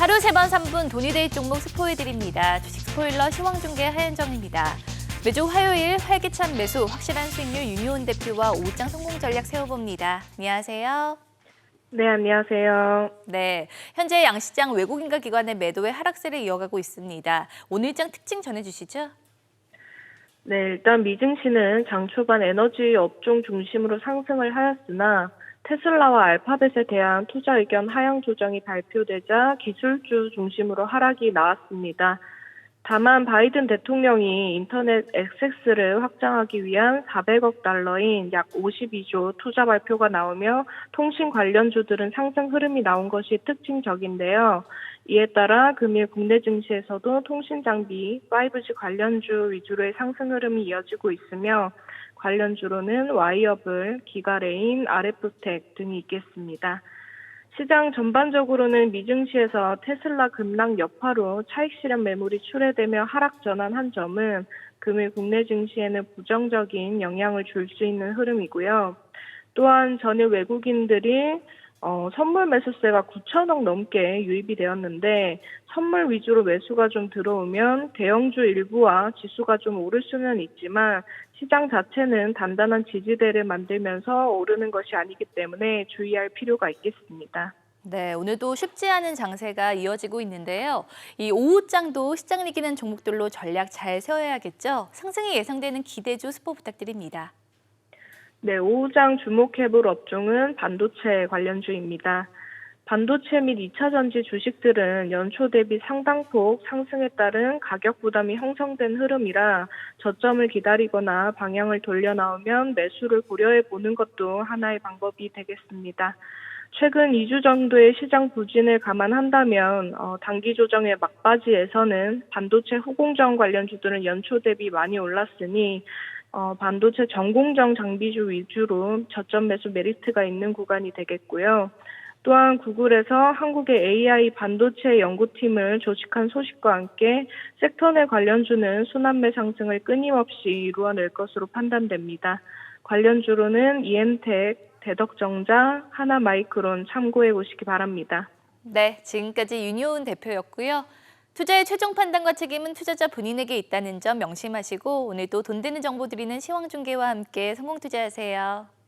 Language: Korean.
하루 세번 3분 돈이 데이 종목 스포해드립니다. 주식 스포일러 시황중계 하현정입니다. 매주 화요일 활기찬 매수, 확실한 수익률 윤효은 대표와 오장 성공 전략 세워봅니다. 안녕하세요. 네, 안녕하세요. 네, 현재 양시장 외국인과 기관의 매도의 하락세를 이어가고 있습니다. 오늘장 특징 전해주시죠. 네, 일단 미증시는 장 초반 에너지 업종 중심으로 상승을 하였으나 테슬라와 알파벳에 대한 투자 의견 하향 조정이 발표되자 기술주 중심으로 하락이 나왔습니다. 다만 바이든 대통령이 인터넷 액세스를 확장하기 위한 400억 달러인 약 52조 투자 발표가 나오며 통신 관련주들은 상승 흐름이 나온 것이 특징적인데요. 이에 따라 금일 국내 증시에서도 통신 장비 5G 관련주 위주로의 상승 흐름이 이어지고 있으며 관련주로는 와이어블, 기가레인, RF텍 등이 있겠습니다. 시장 전반적으로는 미증시에서 테슬라 급락 여파로 차익 실현 매물이 출회되며 하락 전환한 점은 금일 국내 증시에는 부정적인 영향을 줄 수 있는 흐름이고요. 또한 전일 외국인들이 어, 선물 매수세가 9천억 넘게 유입이 되었는데 선물 위주로 매수가 좀 들어오면 대형주 일부와 지수가 좀 오를 수는 있지만 시장 자체는 단단한 지지대를 만들면서 오르는 것이 아니기 때문에 주의할 필요가 있겠습니다. 네, 오늘도 쉽지 않은 장세가 이어지고 있는데요. 이 오후장도 시장을 이기는 종목들로 전략 잘 세워야겠죠. 상승이 예상되는 기대주 스포 부탁드립니다. 네, 오후장 주목해볼 업종은 반도체 관련주입니다. 반도체 및 2차 전지 주식들은 연초 대비 상당폭 상승에 따른 가격 부담이 형성된 흐름이라 저점을 기다리거나 방향을 돌려 나오면 매수를 고려해 보는 것도 하나의 방법이 되겠습니다. 최근 2주 정도의 시장 부진을 감안한다면 어, 단기 조정의 막바지에서는 반도체 후공정 관련주들은 연초 대비 많이 올랐으니 어, 반도체 전공정 장비주 위주로 저점 매수 메리트가 있는 구간이 되겠고요. 또한 구글에서 한국의 AI 반도체 연구팀을 조직한 소식과 함께 섹터 내 관련주는 순환매 상승을 끊임없이 이루어낼 것으로 판단됩니다. 관련주로는 이엔텍, 대덕정자, 하나마이크론 참고해 보시기 바랍니다. 네, 지금까지 윤효은 대표였고요. 투자의 최종 판단과 책임은 투자자 본인에게 있다는 점 명심하시고 오늘도 돈 되는 정보 드리는 시황중계와 함께 성공 투자하세요.